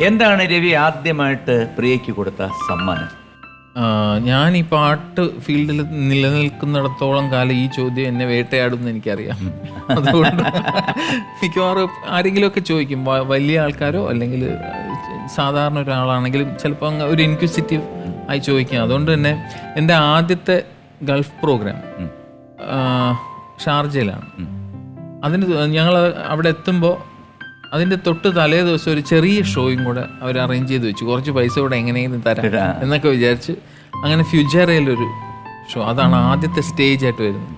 എന്താണ് രവി ആദ്യമായിട്ട് പ്രിയയ്ക്ക് കൊടുത്ത സമ്മാനം? ഞാൻ ഈ പാട്ട് ഫീൽഡിൽ നിലനിൽക്കുന്നിടത്തോളം കാലം ഈ ചോദ്യം എന്നെ വേട്ടയാടും എന്ന് എനിക്കറിയാം അതുകൊണ്ട് മിക്കവാറും ആരെങ്കിലുമൊക്കെ ചോദിക്കും വലിയ ആൾക്കാരോ അല്ലെങ്കിൽ സാധാരണ ഒരാളാണെങ്കിലും ചിലപ്പോൾ അങ്ങ് ഒരു ഇൻക്വിസിറ്റീവ് ആയി ചോദിക്കാം. അതുകൊണ്ട് തന്നെ എന്റെ ആദ്യത്തെ ഗൾഫ് പ്രോഗ്രാം ഷാർജയിലാണ്. അതിന് ഞങ്ങൾ അവിടെ എത്തുമ്പോൾ അതിന്റെ തൊട്ട് തലേ ദിവസം ഒരു ചെറിയ ഷോയും കൂടെ അവർ അറേഞ്ച് ചെയ്ത് വെച്ചു. കുറച്ച് പൈസ കൂടെ എങ്ങനെയെങ്കിലും തരാം എന്നൊക്കെ വിചാരിച്ച് അങ്ങനെ ഫ്യൂച്ചറയിലൊരു ഷോ അതാണ് ആദ്യത്തെ സ്റ്റേജ് ആയിട്ട് വരുന്നത്.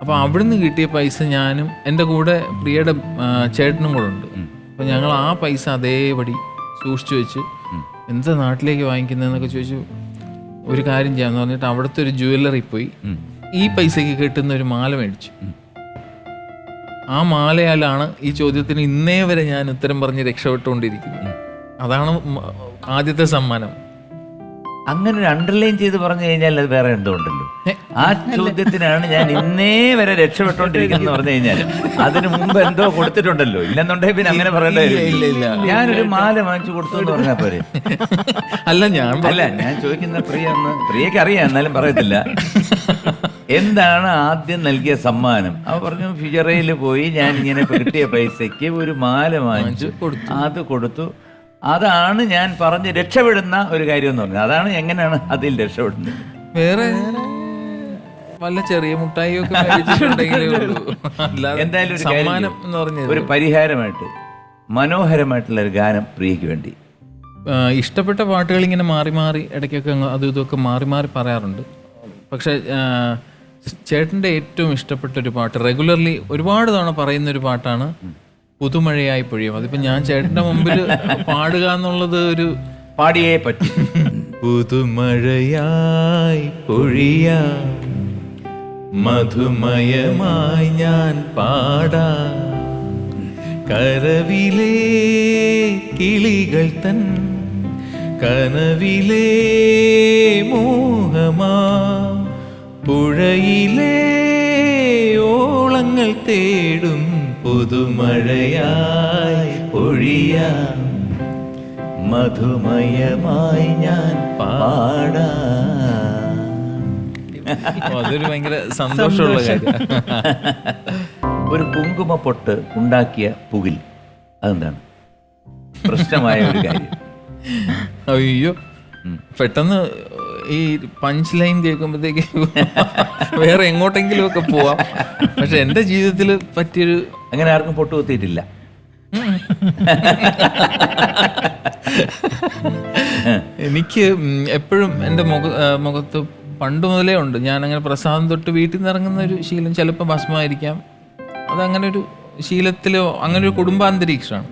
അപ്പോൾ അവിടുന്ന് കിട്ടിയ പൈസ ഞാനും എന്റെ കൂടെ പ്രിയയുടെ ചേട്ടനും കൂടെ ഉണ്ട്. അപ്പോൾ ഞങ്ങൾ ആ പൈസ അതേപടി സൂക്ഷിച്ചു വെച്ച് എന്താ നാട്ടിലേക്ക് വാങ്ങിക്കുന്നതെന്നൊക്കെ ചോദിച്ചു. ഒരു കാര്യം ചെയ്യാമെന്ന് പറഞ്ഞിട്ട് അവിടുത്തെ ഒരു ജുവല്ലറി പോയി. ഈ പൈസയ്ക്ക് കിട്ടുന്ന ഒരു മാല മേടിച്ചു. ആ മാലയാലാണ് ഈ ചോദ്യത്തിന് ഇന്നേ വരെ ഞാൻ ഉത്തരം പറഞ്ഞ് രക്ഷപ്പെട്ടുകൊണ്ടിരിക്കുന്നത്. അതാണ് ആദ്യത്തെ സമ്മാനം. അങ്ങനെ ഒരു അണ്ടർലൈൻ ചെയ്ത് പറഞ്ഞു കഴിഞ്ഞാൽ അത് വേറെ എന്തോ ഉണ്ടല്ലോ. ആ ചോദ്യത്തിനാണ് ഞാൻ ഇന്നേ വരെ രക്ഷപ്പെട്ടോണ്ടിരിക്കുന്നത് പറഞ്ഞു കഴിഞ്ഞാൽ അതിന് മുമ്പ് എന്തോ കൊടുത്തിട്ടുണ്ടല്ലോ. ഇല്ലെന്നുണ്ടെങ്കിൽ പിന്നെ അങ്ങനെ പറയണ്ടായിരുന്നു ഇല്ല, ഇല്ല, ഇല്ല. ഞാനൊരു മാല വാങ്ങിച്ചു കൊടുത്തു എന്ന് പറഞ്ഞാൽ പോരെ. അല്ല ഞാൻ അല്ല ഞാൻ ചോദിക്കുന്ന പ്രിയ ഒന്ന് പ്രിയക്ക് അറിയാം എന്നാലും പറയത്തില്ല. എന്താണ് ആദ്യം നൽകിയ സമ്മാനം? അവ പറഞ്ഞു ഫിജറയിൽ പോയി ഞാൻ ഇങ്ങനെ കിട്ടിയ പൈസയ്ക്ക് ഒരു മാല വാങ്ങിച്ചു. കൊടുത്തു. അത് കൊടുത്തു. അതാണ് ഞാൻ പറഞ്ഞ് രക്ഷപ്പെടുന്ന ഒരു കാര്യം എന്ന് പറഞ്ഞത്. അതാണ് എങ്ങനെയാണ് അതിൽ രക്ഷപ്പെടുന്നത്? വേറെ വല്ല ചെറിയ മുട്ടായി ഒക്കെ മേടിച്ചിട്ടുണ്ടെങ്കിലേ ഉള്ളൂ. അല്ലാതെ എന്തായാലും ഒരു കാര്യം സമ്മാനം ചെയ്യ്. എന്ന് പറഞ്ഞത് ഒരു പരിഹാരമായിട്ട് മനോഹരമായിട്ടുള്ള ഒരു ഗാനം പ്രിയക്ക് വേണ്ടി. ആ, ഇഷ്ടപ്പെട്ട പാട്ടുകൾ ഇങ്ങനെ മാറി മാറി ഇടയ്ക്കൊക്കെ അങ്ങ് അതും ഇതൊക്കെ മാറി മാറി പറയാറുണ്ട്. പക്ഷെ ചേട്ടന്റെ ഏറ്റവും ഇഷ്ടപ്പെട്ട ഒരു പാട്ട് റെഗുലർലി ഒരുപാട് തവണ പറയുന്ന ഒരു പാട്ടാണ് പുതുമഴയായി പൊഴിയും. അതിപ്പോ ഞാൻ ചേട്ടന്റെ മുമ്പിൽ പാടുക എന്നുള്ളത് ഒരു പാടിയേ പറ്റും. പുതുമഴയായി പൊഴിയാം. മധുമയമായി ഞാൻ പാടാ. കരവിലേ കിളികൾ തൻ കനവിലേ മോഹമാ. പുഴയിലെ ഓളങ്ങൾ തേടും പുതുമഴയായി ഒഴിയാം. മധുമയമായി ഞാൻ പാടാം. അതൊരു ഭയങ്കര സന്തോഷമുള്ള കാര്യം. ഒരു കുങ്കുമ പൊട്ട് ഉണ്ടാക്കിയ പുകിൽ അതെന്താണ്? പ്രശ്നമായ ഒരു കാര്യം. അയ്യോ പെട്ടെന്ന് ഈ പഞ്ച് ലൈൻ കേൾക്കുമ്പോഴത്തേക്ക് വേറെ എങ്ങോട്ടെങ്കിലും ഒക്കെ പോവാം. പക്ഷെ എന്റെ ജീവിതത്തിൽ പറ്റിയൊരു അങ്ങനെ ആർക്കും പൊട്ട് കുത്തിയിട്ടില്ല. എനിക്ക് എപ്പോഴും എന്റെ മുഖ മുഖത്ത് പണ്ട് മുതലേ ഉണ്ട്. ഞാൻ അങ്ങനെ പ്രസാദം തൊട്ട് വീട്ടിൽ നിന്ന് ഇറങ്ങുന്ന ഒരു ശീലം ചിലപ്പോൾ ഭസ്മമായിരിക്കാം. അതങ്ങനെ ഒരു ശീലത്തിലോ അങ്ങനെ ഒരു കുടുംബാന്തരീക്ഷമാണ്.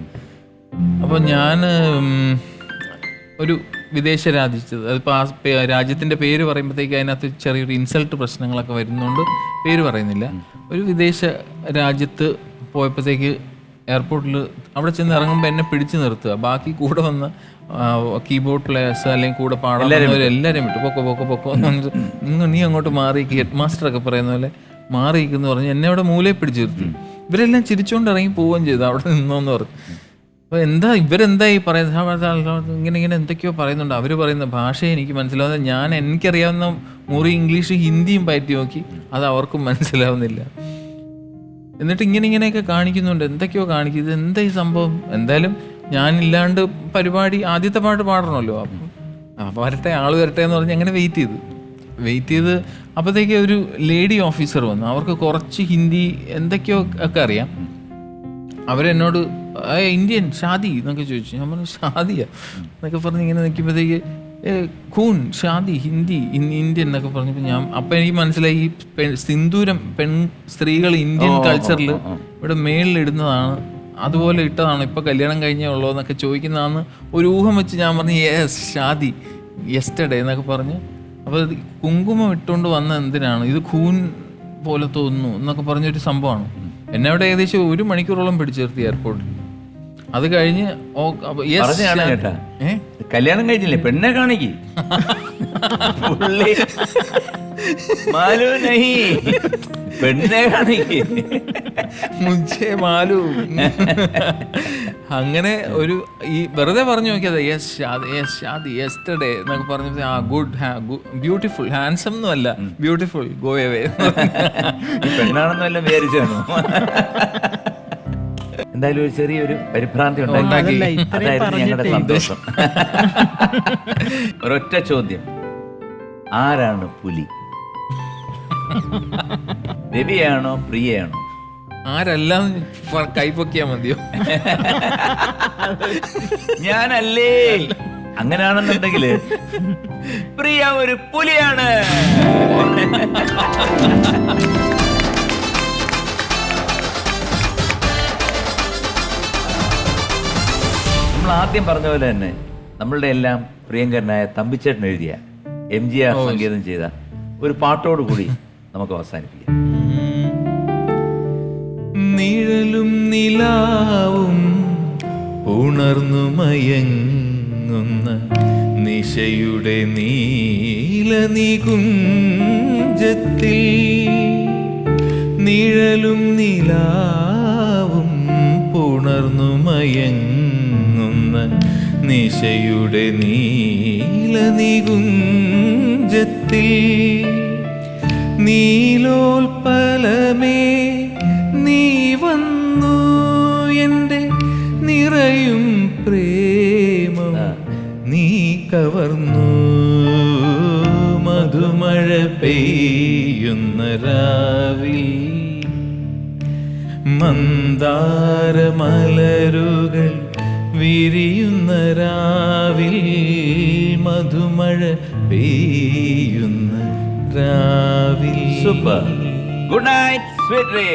അപ്പോൾ ഞാൻ ഒരു വിദേശ രാജ്യത്ത് അതിപ്പോൾ ആ രാജ്യത്തിന്റെ പേര് പറയുമ്പോഴത്തേക്ക് അതിനകത്ത് ചെറിയൊരു ഇൻസൾട്ട് പ്രശ്നങ്ങളൊക്കെ വരുന്നതുകൊണ്ട് പേര് പറയുന്നില്ല. ഒരു വിദേശ രാജ്യത്ത് പോയപ്പോഴത്തേക്ക് എയർപോർട്ടിൽ അവിടെ ചെന്ന് ഇറങ്ങുമ്പോൾ എന്നെ പിടിച്ചു നിർത്തുക. ബാക്കി കൂടെ വന്ന കീബോർഡ് പ്ലേയേഴ്സ് അല്ലെങ്കിൽ കൂടെ പാടാൻ എല്ലാവരും വിട്ടു. പൊക്കോ പൊക്കോ പൊക്കോ "നിങ്ങൾ നീ അങ്ങോട്ട് മാറി ഹെഡ് മാസ്റ്റർ ഒക്കെ പറയുന്ന പോലെ മാറിയിരിക്കുന്നു പറഞ്ഞ് എന്നെ അവിടെ മൂലയെ പിടിച്ചു നിർത്തി. ഇവരെല്ലാം ചിരിച്ചുകൊണ്ട് ഇറങ്ങി പോവുകയും ചെയ്തു. അവിടെ നിന്നോന്ന് പറഞ്ഞു. അപ്പോൾ എന്താ ഇവരെന്താ ഈ പറയുന്നത്? ഇങ്ങനെ ഇങ്ങനെ എന്തൊക്കെയോ പറയുന്നുണ്ട്. അവർ പറയുന്ന ഭാഷ എനിക്ക് മനസ്സിലാവുന്ന ഞാൻ എനിക്കറിയാവുന്ന മുറി ഇംഗ്ലീഷ് ഹിന്ദിയും പയറ്റി നോക്കി. അത് അവർക്കും മനസ്സിലാവുന്നില്ല. എന്നിട്ട് ഇങ്ങനെ ഇങ്ങനെയൊക്കെ കാണിക്കുന്നുണ്ട്. എന്തൊക്കെയോ കാണിക്കും. ഇത് എന്താ ഈ സംഭവം? എന്തായാലും ഞാനില്ലാണ്ട് പരിപാടി ആദ്യത്തെ പാട്ട് പാടണമല്ലോ. അപ്പം വരട്ടെ ആൾ വരട്ടെ എന്ന് പറഞ്ഞ് അങ്ങനെ വെയിറ്റ് ചെയ്തു. വെയിറ്റ് ചെയ്ത് അപ്പോഴത്തേക്ക് ഒരു ലേഡി ഓഫീസർ വന്നു. അവർക്ക് കുറച്ച് ഹിന്ദി എന്തൊക്കെയോ ഒക്കെ അറിയാം. അവരെന്നോട് "ഏ, ഇന്ത്യൻ ഷാദി എന്നൊക്കെ ചോദിച്ചു. ഞാൻ പറഞ്ഞു ഷാദിയാ? എന്നൊക്കെ പറഞ്ഞ് ഇങ്ങനെ നിൽക്കുമ്പോഴത്തേക്ക് ഖൂൻ ഷാദി ഹിന്ദി ഇന്ത്യൻ എന്നൊക്കെ പറഞ്ഞപ്പോൾ ഞാൻ അപ്പം എനിക്ക് മനസ്സിലായി ഈ പെൺ സിന്ദൂരം പെൺ സ്ത്രീകൾ ഇന്ത്യൻ കൾച്ചറിൽ ഇവിടെ മേളിൽ ഇടുന്നതാണ്. അതുപോലെ ഇട്ടതാണ്. ഇപ്പൊ കല്യാണം കഴിഞ്ഞേ ഉള്ളൂ എന്നൊക്കെ ചോദിക്കുന്നതാണ്. ഒരു ഊഹം വെച്ച് ഞാൻ പറഞ്ഞു യെസ് ഷാദി യെസ്റ്റർഡേ എന്നൊക്കെ പറഞ്ഞ്. അപ്പോൾ കുങ്കുമം ഇട്ടുകൊണ്ട് വന്ന എന്തിനാണ്? ഇത് ഖൂൻ പോലെ തോന്നുന്നു എന്നൊക്കെ പറഞ്ഞൊരു സംഭവമാണ്. എന്നെ അവിടെ ഏകദേശം ഒരു മണിക്കൂറോളം പിടിച്ചു നിർത്തി എയർപോർട്ടിൽ അത് കഴിഞ്ഞ് ഏ? കല്യാണം കഴിഞ്ഞില്ലേ? പെണ്ണെ കാണിക്ക്. പുള്ളി മാലു നഹി. പെണ്ണെ കാണിക്ക്. മുझे മാലു. അങ്ങനെ ഒരു ഈ വെറുതെ പറഞ്ഞു നോക്കിയത് യെസ് ഷാദ് യെസ് ഷാദ് യെസ്റ്റർഡേ എന്നൊക്കെ പറഞ്ഞു ആ ഗുഡ് ബ്യൂട്ടിഫുൾ ഹാൻസം ഒന്നും അല്ല ബ്യൂട്ടിഫുൾ ഗോ എവേ ഈ പെണ്ണാണെന്ന് വല്ലതും വിചാരിച്ചാണോ? എന്തായാലും ഒരു ചെറിയൊരു പരിഭ്രാന്തി ഉണ്ടാക്കി. അതായിരുന്നു ഞങ്ങളുടെ. സന്തോഷം. ഒരൊറ്റ ചോദ്യം. ആരാണ് പുലി? രവിയാണോ പ്രിയയാണോ? ആരെല്ലാം കൈപ്പൊക്കിയാ മതിയോ? ഞാനല്ലേ. അങ്ങനെയാണെന്നുണ്ടെങ്കിൽ പ്രിയ ഒരു പുലിയാണ്. നമ്മൾ ആദ്യം പറഞ്ഞ പോലെ തന്നെ നമ്മളുടെ എല്ലാം പ്രിയങ്കരനായ തമ്പിച്ചേട്ടൻ എഴുതിയ എം ജി ആർ സംഗീതം ചെയ്ത ഒരു പാട്ടോട് കൂടി നമുക്ക് അവസാനിപ്പിക്കാം. നിഴലും നിലാവും ഉണർന്നു മയങ്ങുന്ന നിശയുടെ നീല നികുഞ്ചത്തിൽ. നിഴലും നിലാവും പുണർന്നു മയങ്ങുന്ന നിശയുടെ നീല നീകുഞ്ചത്തിൽ നീലോൽപലമേ നീ വന്നു എന്റെ നിറയും പ്രേമം നീ കവർന്നു. മധുമഴ പെയ്യുന്ന രാവിൽ മന്ദാരമലരുകൾ വിരിയുന്ന രാവിൽ മധുമഴ പെയ്യുന്ന രാവിൽ. Super good night sweet